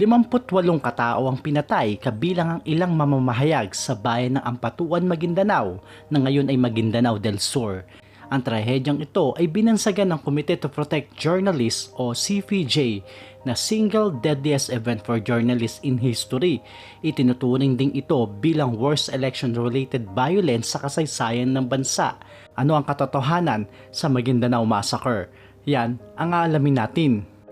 58 katao ang pinatay kabilang ang ilang mamamahayag sa bayan ng Ampatuan, Maguindanao na ngayon ay Maguindanao del Sur. Ang trahedyang ito ay binansagan ng Committee to Protect Journalists o CPJ na single deadliest event for journalists in history. Itinuturing din ito bilang worst election-related violence sa kasaysayan ng bansa. Ano ang katotohanan sa Maguindanao Massacre? Yan ang aalamin natin.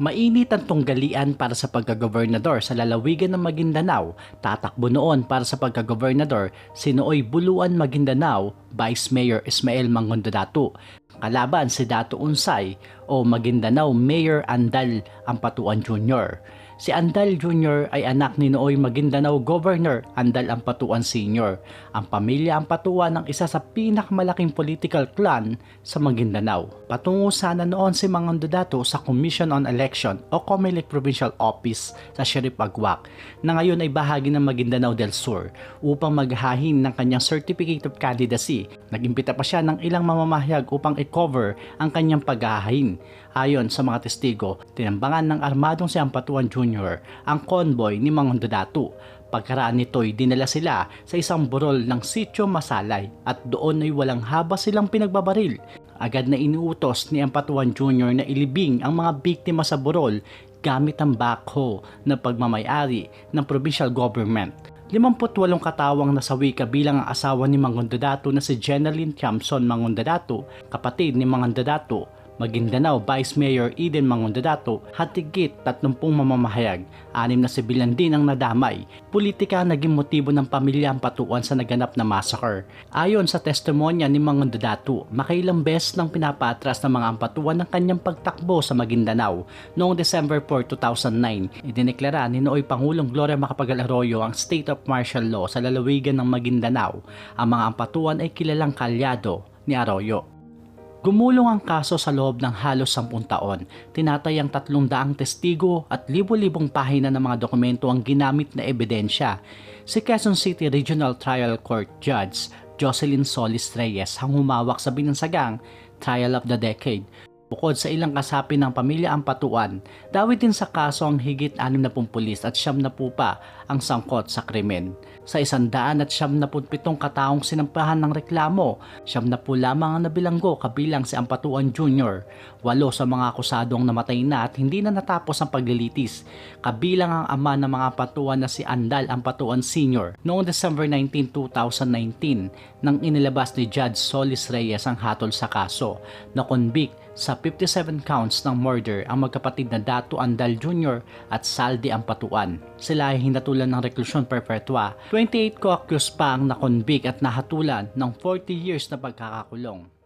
Mainit ang tunggalian para sa pagkagobernador sa lalawigan ng Maguindanao. Tatakbo noon para sa pagkagobernador si Nooy Buluan Maguindanao, Vice Mayor Ismael Mangondadato. Kalaban si Dato Unsay o Maguindanao Mayor Andal Ampatuan Jr. Si Andal Jr. ay anak ni Nooy Maguindanao Governor Andal Ampatuan Sr. Ang pamilya Ampatuan ng isa sa pinakamalaking political clan sa Maguindanao. Patungo sana noon si Mangondadato sa Commission on Election o Comelec Provincial Office sa Sheriff Agwak na ngayon ay bahagi ng Maguindanao del Sur upang maghahin ng kanyang Certificate of Candidacy. Nagimpita pa siya ng ilang mamamahayag upang i-cover ang kanyang paghahain. Ayon sa mga testigo, tinambangan ng armadong si Ampatuan Jr. ang convoy ni Mangondadato. Pagkaraan nito'y dinala sila sa isang burol ng Sitio Masalay at doon ay walang haba silang pinagbabaril. Agad na iniutos ni Ampatuan Jr. na ilibing ang mga biktima sa burol gamit ang backhoe na pagmamayari ng provincial government. 58 katawang nasawi kabilang ang asawa ni Mangondadato na si Jeneline Tiamson Mangondadato, kapatid ni Mangondadato, Maguindanao Vice Mayor Eden Mangondadato hatigit 30 mamamahayag, anim na sibilan din ang nadamay. Politika naging motibo ng pamilya ang patuan sa naganap na massacre. Ayon sa testimonya ni Mangondadato, makailang beses lang pinapatras ng mga ampatuan ng kanyang pagtakbo sa Maguindanao. Noong December 4, 2009, idineklara ni Nooy Pangulong Gloria Macapagal Arroyo ang state of martial law sa lalawigan ng Maguindanao. Ang mga ampatuan ay kilalang kalyado ni Arroyo. Gumulong ang kaso sa loob ng halos 10 taon. Tinatay ang 300 testigo at libo-libong pahina ng mga dokumento ang ginamit na ebidensya. Si Quezon City Regional Trial Court Judge Jocelyn Solis Reyes ang humawak sa binansagang Trial of the Decade Bukod sa ilang kasapi ng pamilya ang patuan, dawit din sa kaso ang higit 60 pulis at siyam na po pa ang sangkot sa krimen. Sa isandaan at siyam na pitong kataong sinampahan ng reklamo, siyam na po lamang ang nabilanggo kabilang si Ampatuan Jr. Walo sa mga akusadong namatay na at hindi na natapos ang paglilitis. Kabilang ang ama ng mga patuan na si Andal Ampatuan Sr. Noong December 19, 2019, nang inilabas ni Judge Solis Reyes ang hatol sa kaso, na convict sa 57 counts ng murder ang magkapatid na Dato Andal Jr. at Saldi Ampatuan. Sila ay hinatulan ng reklusyon perpetua. 28 co-accused pa ang nakonvict at nahatulan ng 40 years na pagkakakulong.